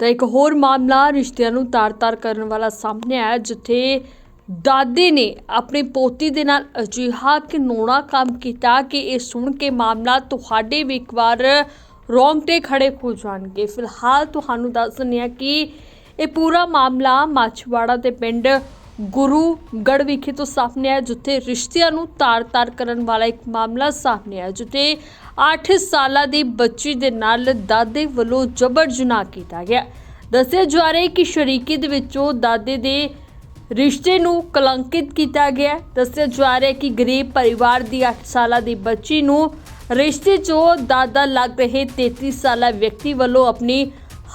ਤਾਂ ਇੱਕ ਹੋਰ ਮਾਮਲਾ ਰਿਸ਼ਤਿਆਂ ਨੂੰ ਤਾਰ-ਤਾਰ ਕਰਨ ਵਾਲਾ ਸਾਹਮਣੇ ਆਇਆ, ਜਿੱਥੇ ਦਾਦੇ ਨੇ ਆਪਣੀ ਪੋਤੀ ਦੇ ਨਾਲ ਅਜਿਹਾ ਘਿਨੌਣਾ ਕੰਮ ਕੀਤਾ ਕਿ ਇਹ ਸੁਣ ਕੇ ਮਾਮਲਾ ਤੁਹਾਡੇ ਵੀ ਇੱਕ ਵਾਰ ਰੋਂਗਟੇ ਖੜੇ ਹੋ ਜਾਣਗੇ। ਫਿਲਹਾਲ ਤੁਹਾਨੂੰ ਦੱਸ ਦਿੰਦੇ ਹਾਂ ਕਿ ਇਹ ਪੂਰਾ ਮਾਮਲਾ ਮਾਛਵਾੜਾ ਦੇ ਪਿੰਡ ਗੁਰੂਗੜ੍ਹ ਵਿਖੇ ਤੋਂ ਸਾਹਮਣੇ ਆਇਆ, ਜਿੱਥੇ ਰਿਸ਼ਤਿਆਂ ਨੂੰ ਤਾਰ-ਤਾਰ ਕਰਨ ਵਾਲਾ ਇੱਕ ਮਾਮਲਾ ਸਾਹਮਣੇ ਆਇਆ, ਜਿੱਥੇ 8 ਸਾਲਾਂ ਦੀ ਬੱਚੀ ਦੇ ਨਾਲ ਦਾਦੇ ਵੱਲੋਂ ਜਬਰ ਜਨਾਹ ਕੀਤਾ ਗਿਆ। ਦੱਸਿਆ ਜਾ ਰਿਹਾ ਹੈ ਕਿ ਸ਼ਰੀਕੀ ਦੇ ਵਿੱਚੋਂ ਦਾਦੇ ਦੇ ਰਿਸ਼ਤੇ ਨੂੰ ਕਲੰਕਿਤ ਕੀਤਾ ਗਿਆ। ਦੱਸਿਆ ਜਾ ਰਿਹਾ ਹੈ ਕਿ ਗਰੀਬ ਪਰਿਵਾਰ ਦੀ 8 ਸਾਲਾਂ ਦੀ ਬੱਚੀ ਨੂੰ ਰਿਸ਼ਤੇ 'ਚੋਂ ਦਾਦਾ ਲੱਗ ਰਹੇ 33 ਸਾਲਾ ਵਿਅਕਤੀ ਵੱਲੋਂ ਆਪਣੀ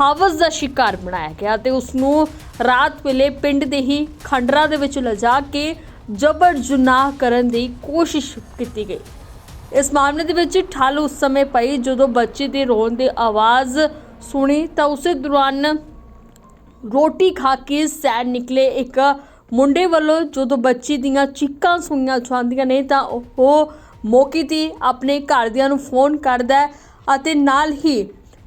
ਹਵਸ ਦਾ ਸ਼ਿਕਾਰ ਬਣਾਇਆ ਗਿਆ ਤੇ ਉਸ ਨੂੰ ਰਾਤ ਵੇਲੇ ਪਿੰਡ ਦੇ ਹੀ ਖੰਡਰਾਂ ਦੇ ਵਿੱਚ ਲਿਜਾ ਕੇ ਜਬਰ ਜਨਾਹ ਕਰਨ ਦੀ ਕੋਸ਼ਿਸ਼ ਕੀਤੀ ਗਈ। ਇਸ ਮਾਮਲੇ ਦੇ ਵਿੱਚ ਠੱਲ ਉਸ ਸਮੇਂ ਪਈ ਜਦੋਂ ਬੱਚੇ ਦੇ ਰੋਣ ਦੀ ਆਵਾਜ਼ ਸੁਣੀ ਤਾਂ ਉਸੇ ਦੌਰਾਨ ਰੋਟੀ ਖਾ ਕੇ ਸੈਰ ਨਿਕਲੇ। ਇੱਕ ਮੁੰਡੇ ਵੱਲੋਂ ਜਦੋਂ ਬੱਚੀ ਦੀਆਂ ਚੀਕਾਂ ਸੁਣੀਆਂ ਜਾਂਦੀਆਂ ਨੇ ਤਾਂ ਉਹ ਮੌਕੇ ਤੇ ਆਪਣੇ ਘਰਦਿਆਂ ਨੂੰ ਫੋਨ ਕਰਦਾ ਅਤੇ ਨਾਲ ਹੀ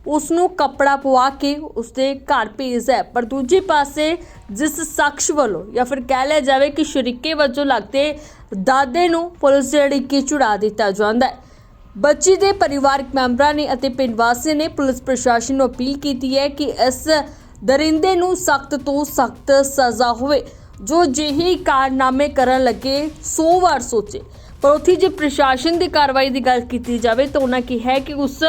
ਉਸ ਨੂੰ ਕੱਪੜਾ ਪਵਾ ਕੇ ਉਸਦੇ ਘਰ ਭੇਜਦਾ ਹੈ ਪਰ ਦੂਜੇ ਪਾਸੇ ਜਿਸ ਸ਼ਖਸ ਵੱਲੋਂ ਜਾਂ ਫਿਰ ਕਹਿ ਲਿਆ ਜਾਵੇ ਕਿ ਸ਼ਰੀਕੇ ਵਜੋਂ ਲੱਗਦੇ ਦਾਦੇ ਨੂੰ ਪੁਲਿਸ ਦੇ ਅੜਿੱਕੇ ਚੁੜਾ ਦਿੱਤਾ ਜਾਂਦਾ ਹੈ। ਬੱਚੀ ਦੇ ਪਰਿਵਾਰਕ ਮੈਂਬਰਾਂ ਨੇ ਅਤੇ ਪਿੰਡ ਵਾਸੀਆਂ ਨੇ ਪੁਲਿਸ ਪ੍ਰਸ਼ਾਸਨ ਨੂੰ ਅਪੀਲ ਕੀਤੀ ਹੈ ਕਿ ਇਸ ਦਰਿੰਦੇ ਨੂੰ ਸਖਤ ਤੋਂ ਸਖਤ ਸਜ਼ਾ ਹੋਵੇ। ਜੋ ਜਿਹੀ ਕਾਰਨਾਮੇ ਕਰਨ ਲੱਗੇ 100 ਵਾਰ ਸੋਚੇ। ਪਰ ਉੱਥੇ ਜੇ ਪ੍ਰਸ਼ਾਸਨ ਦੀ ਕਾਰਵਾਈ ਦੀ ਗੱਲ ਕੀਤੀ ਜਾਵੇ ਤਾਂ ਉਹਨਾਂ ਕੀ ਹੈ ਕਿ ਉਸ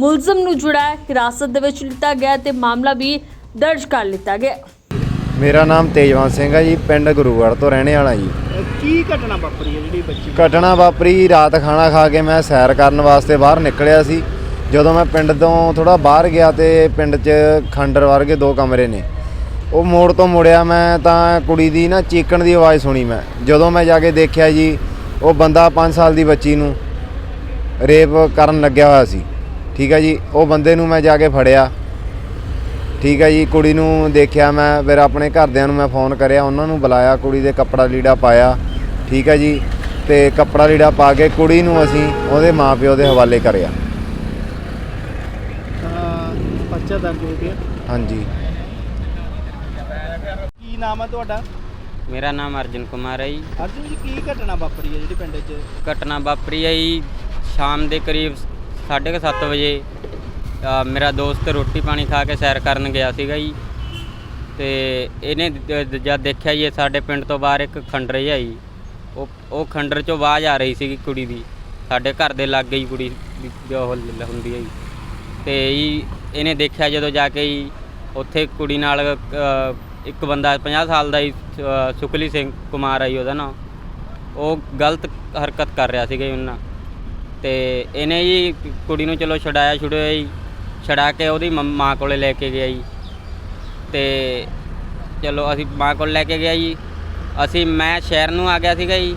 ਮੁਲਜ਼ਮ ਨੂੰ ਜਿਹੜਾ ਹੈ। ਹਿਰਾਸਤ ਦੇ ਵਿੱਚ ਲਿੱਤਾ ਗਿਆ ਤੇ ਮਾਮਲਾ ਵੀ ਦਰਜ ਕਰ ਲਿੱਤਾ ਗਿਆ। ਮੇਰਾ ਨਾਮ ਤੇਜਵੰਤ ਸਿੰਘ ਹੈ ਜੀ ਪਿੰਡ ਗੁਰੂਗੜ੍ਹ ਤੋਂ ਰਹਿਣੇ ਵਾਲਾ ਜੀ। ਕੀ ਘਟਨਾ ਵਾਪਰੀ ਹੈ ਜਿਹੜੀ ਬੱਚੀ ਘਟਨਾ ਵਾਪਰੀ ਰਾਤ ਖਾਣਾ ਖਾ ਕੇ ਮੈਂ ਸੈਰ ਕਰਨ ਵਾਸਤੇ ਬਾਹਰ ਨਿਕਲਿਆ ਸੀ। ਜਦੋਂ ਮੈਂ ਪਿੰਡ ਤੋਂ ਥੋੜਾ ਬਾਹਰ ਗਿਆ ਤੇ ਪਿੰਡ 'ਚ ਖੰਡਰ ਵਰਗੇ ਦੋ ਕਮਰੇ ਨੇ। ਉਹ ਮੋੜ ਤੋਂ ਮੁੜਿਆ ਮੈਂ ਤਾਂ ਕੁੜੀ ਦੀ ਨਾ ਚੀਕਣ ਦੀ ਆਵਾਜ਼ ਸੁਣੀ ਮੈਂ। ਜਦੋਂ ਮੈਂ ਜਾ ਕੇ ਦੇਖਿਆ ਜੀ ਉਹ ਬੰਦਾ 5 ਸਾਲ ਦੀ ਬੱਚੀ ਨੂੰ ਰੇਪ ਕਰਨ ਲੱਗਿਆ ਹੋਇਆ ਸੀ। ਠੀਕ ਹੈ ਜੀ ਉਹ ਬੰਦੇ ਨੂੰ ਮੈਂ ਜਾ ਕੇ ਫੜਿਆ। ਠੀਕ ਹੈ ਜੀ ਕੁੜੀ ਨੂੰ ਦੇਖਿਆ ਮੈਂ ਫਿਰ ਆਪਣੇ ਘਰਦਿਆਂ ਨੂੰ ਮੈਂ ਫੋਨ ਕਰਿਆ ਉਹਨਾਂ ਨੂੰ ਬੁਲਾਇਆ ਕੁੜੀ ਦੇ ਕੱਪੜਾ ਲੀੜਾ ਪਾਇਆ। ਠੀਕ ਹੈ ਜੀ ਤੇ ਕੱਪੜਾ ਲੀੜਾ ਪਾ ਕੇ ਕੁੜੀ ਨੂੰ ਅਸੀਂ ਉਹਦੇ ਮਾਪਿਓ ਦੇ ਹਵਾਲੇ ਕਰਿਆ। ਤਾਂ ਬੱਚਾ ਦਰਜ ਹੋ ਗਿਆ। ਹਾਂਜੀ। ਕੀ ਨਾਮ ਹੈ ਤੁਹਾਡਾ? ਮੇਰਾ ਨਾਮ ਅਰਜਨ ਕੁਮਾਰ ਹੈ ਜੀ। ਅਰਜੁਨ ਜੀ ਕੀ ਘਟਨਾ ਵਾਪਰੀ ਹੈ ਜਿਹੜੀ ਪਿੰਡ 'ਚ? ਘਟਨਾ ਵਾਪਰੀ ਹੈ ਜੀ ਸ਼ਾਮ ਦੇ ਕਰੀਬ 7:30 ਵਜੇ ਮੇਰਾ ਦੋਸਤ ਰੋਟੀ ਪਾਣੀ ਖਾ ਕੇ ਸੈਰ ਕਰਨ ਗਿਆ ਸੀਗਾ ਜੀ। ਤੇ ਇਹਨੇ ਜਦ ਦੇਖਿਆ ਜੀ ਸਾਡੇ ਪਿੰਡ ਤੋਂ ਬਾਹਰ ਇੱਕ ਖੰਡਰ ਜਿਹਾ ਜੀ। ਉਹ ਉਹ ਖੰਡਰ ਚੋਂ ਆਵਾਜ਼ ਆ ਰਹੀ ਸੀਗੀ ਕੁੜੀ ਦੀ। ਸਾਡੇ ਘਰ ਦੇ ਲਾਗੇ ਹੀ ਕੁੜੀ ਦੀ ਜੋ ਹੁੰਦੀ ਹੈ ਜੀ। ਤੇ ਜੀ ਇਹਨੇ ਦੇਖਿਆ ਜਦੋਂ ਜਾ ਕੇ ਜੀ ਉੱਥੇ ਕੁੜੀ ਨਾਲ ਇੱਕ ਬੰਦਾ 50 ਸਾਲ ਦਾ ਜੀ ਅ, ਸੁਖਲੀ ਸਿੰਘ ਕੁਮਾਰ ਆ ਜੀ ਉਹਦਾ ਨਾਮ ਉਹ ਗਲਤ ਹਰਕਤ ਕਰ ਰਿਹਾ ਸੀਗਾ ਜੀ ਉਹਨਾਂ ਤੇ ਇਹਨੇ ਜੀ ਕੁੜੀ ਨੂੰ ਚਲੋ ਛਡਾਇਆ ਛੁੜਿਆ ਜੀ। ਛਡਾ ਕੇ ਉਹਦੀ ਮੰਮ- ਮਾਂ ਕੋਲੇ ਲੈ ਕੇ ਗਿਆ ਜੀ। ਤੇ ਚਲੋ ਅਸੀਂ ਮਾਂ ਕੋਲ ਲੈ ਕੇ ਗਿਆ ਜੀ। ਅਸੀਂ ਮੈਂ ਸ਼ਹਿਰ ਨੂੰ ਆ ਗਿਆ ਸੀਗਾ ਜੀ।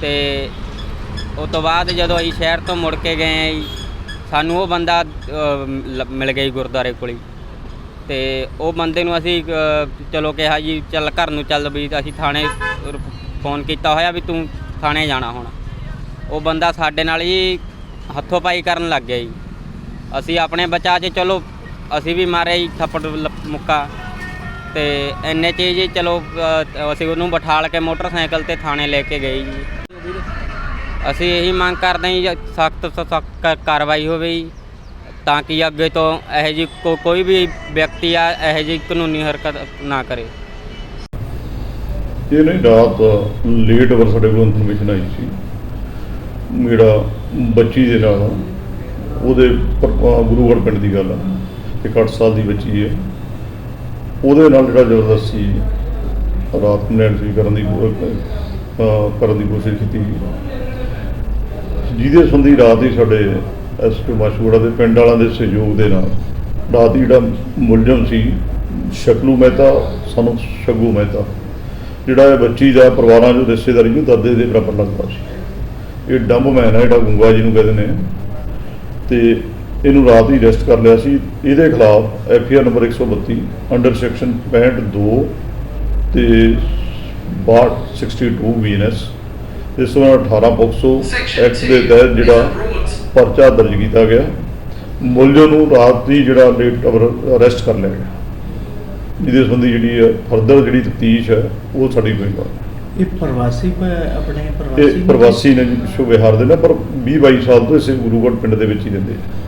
ਤੇ ਉਸ ਤੋਂ ਬਾਅਦ ਜਦੋਂ ਅਸੀਂ ਸ਼ਹਿਰ ਤੋਂ ਮੁੜ ਕੇ ਗਏ ਆ ਜੀ ਸਾਨੂੰ ਉਹ ਬੰਦਾ ਅ, ਲ- ਮਿਲ ਗਿਆ ਜੀ ਗੁਰਦੁਆਰੇ ਕੋਲ ਹੀ। ਤੇ ਉਹ ਬੰਦੇ ਨੂੰ ਅਸੀਂ ਅ, ਚਲੋ ਕਿਹਾ ਜੀ ਚੱਲ ਘਰ ਨੂੰ ਚੱਲ ਵੀ ਅਸੀਂ ਥਾਣੇ ਫੋਨ ਕੀਤਾ ਹੋਇਆ ਵੀ ਤੂੰ ਥਾਣੇ ਜਾਣਾ ਹੁਣ। ਉਹ ਬੰਦਾ ਸਾਡੇ ਨਾਲ ਜੀ ਹੱਥੋਂ ਪਾਈ ਕਰਨ ਲੱਗ ਗਿਆ ਜੀ। ਅਸੀਂ ਆਪਣੇ ਬਚਾ 'ਚ ਚਲੋ, ਅਸੀਂ ਵੀ ਮਾਰੇ ਜੀ ਥੱਪੜ ਮੁੱਕਾ। ਤੇ ਐਨੇ 'ਚ ਜੀ ਚਲੋ ਅਸੀਂ ਉਹਨੂੰ ਬਿਠਾਲ ਕੇ ਮੋਟਰਸਾਈਕਲ ਤੇ ਥਾਣੇ ਲੈ ਕੇ ਗਏ ਜੀ। ਅਸੀਂ ਇਹੀ ਮੰਗ ਕਰਦੇ ਹਾਂ ਜੀ, ਸਖਤ ਸਖਤ ਕਾਰਵਾਈ ਹੋਵੇ ਜੀ, ਤਾਂ ਕਿ ਅੱਗੇ ਤੋਂ ਇਹੋ ਜੀ ਕੋਈ ਵੀ ਵਿਅਕਤੀ ਆ, ਇਹੋ ਜੀ ਕਾਨੂੰਨੀ ਹਰਕਤ ਨਾ ਕਰੇ। ਇਹ ਨਹੀਂ ਰਾਤ ਲੇਟ ਵਰ ਸਾਡੇ ਕੋਲ ਇਨਫੋਰਮੇਸ਼ਨ ਆਈ ਸੀ। ਮੇਰਾ ਬੱਚੀ ਦੇ ਨਾਲ, ਉਹਦੇ ਪਰ- ਅਹ ਪਿੰਡ ਦੀ ਗੱਲ ਆ। ਇੱਕ 8 ਸਾਲ ਦੀ ਬੱਚੀ ਹੈ ਉਹਦੇ ਨਾਲ ਜਿਹੜਾ ਜ਼ਬਰਦਸਤੀ ਰਾਤ ਨੂੰ ਨੈਣ ਕਰਨ ਦੀ ਕਰਨ ਦੀ ਕੋਸ਼ਿਸ਼ ਕੀਤੀ ਜਿਹਦੇ ਸੰਬੰਧੀ ਰਾਤ ਹੀ ਸਾਡੇ ਐਸਪੀ ਮਾਸ਼ੂੜਾ ਦੇ ਪਿੰਡ ਵਾਲਿਆਂ ਦੇ ਸਹਿਯੋਗ ਦੇ ਨਾਲ, ਰਾਤ ਹੀ ਜਿਹੜਾ ਮੁਲਜ਼ਮ ਸੀ, ਸ਼ਕਲੂ ਮਹਿਤਾ, ਸਾਨੂੰ ਸ਼ਗੂ ਮਹਿਤਾ, ਜਿਹੜਾ ਇਹ ਬੱਚੀ ਦਾ ਪਰਿਵਾਰਾਂ ਜੋ ਰਿਸ਼ਤੇਦਾਰੀ ਨੂੰ ਦਾਦੇ ਦੇ ਬਰਾਬਰ ਲੱਗਦਾ ਸੀ। ਇਹ ਡੰਬ ਮੈਨ ਹੈ ਜਿਹੜਾ ਗੁੰਗਾ ਜੀ ਨੂੰ ਕਹਿੰਦੇ ਨੇ। ਤੇ ਇਹਨੂੰ ਰਾਤ ਹੀ ਅਰੈਸਟ ਕਰ ਲਿਆ ਸੀ। ਇਹਦੇ ਖਿਲਾਫ F R number 132 under section 62 ਤੇ 62 ਬੀਐਨਐਸ ਇਸ ਤੋਂ ਬਾਅਦ 18 ਪੋਕਸੋ ਐਕਟ ਦੇ ਤਹਿਤ ਜਿਹੜਾ ਪਰਚਾ ਦਰਜ ਕੀਤਾ ਗਿਆ। ਮੁਲਜ਼ਮ ਨੂੰ ਰਾਤ ਦੀ ਜਿਹੜਾ ਲੇਟ ਅਰੈਸਟ ਕਰ ਲਿਆ ਗਿਆ। ਜਿਹਦੇ ਸੰਬੰਧੀ ਜਿਹੜੀ ਫਰਦਰ ਜਿਹੜੀ ਤਫਤੀਸ਼ ਹੈ ਉਹ ਸਾਡੀ ਹੋਏਗਾ ਇਹ ਪ੍ਰਵਾਸੀ ਪ- ਆਪਣੇ ਇਹ ਪ੍ਰਵਾਸੀ ਪ੍ਰਵਾਸੀ ਨੇ ਜੀ ਪਿੱਛੋਂ ਬਿਹਾਰ ਦੇ ਨੇ ਪਰ 20 22 ਸਾਲ ਤੋਂ ਇਸੇ ਗੁਰੂਗੜ੍ਹ ਪਿੰਡ ਦੇ ਵਿੱਚ ਹੀ ਰਹਿੰਦੇ ਆ।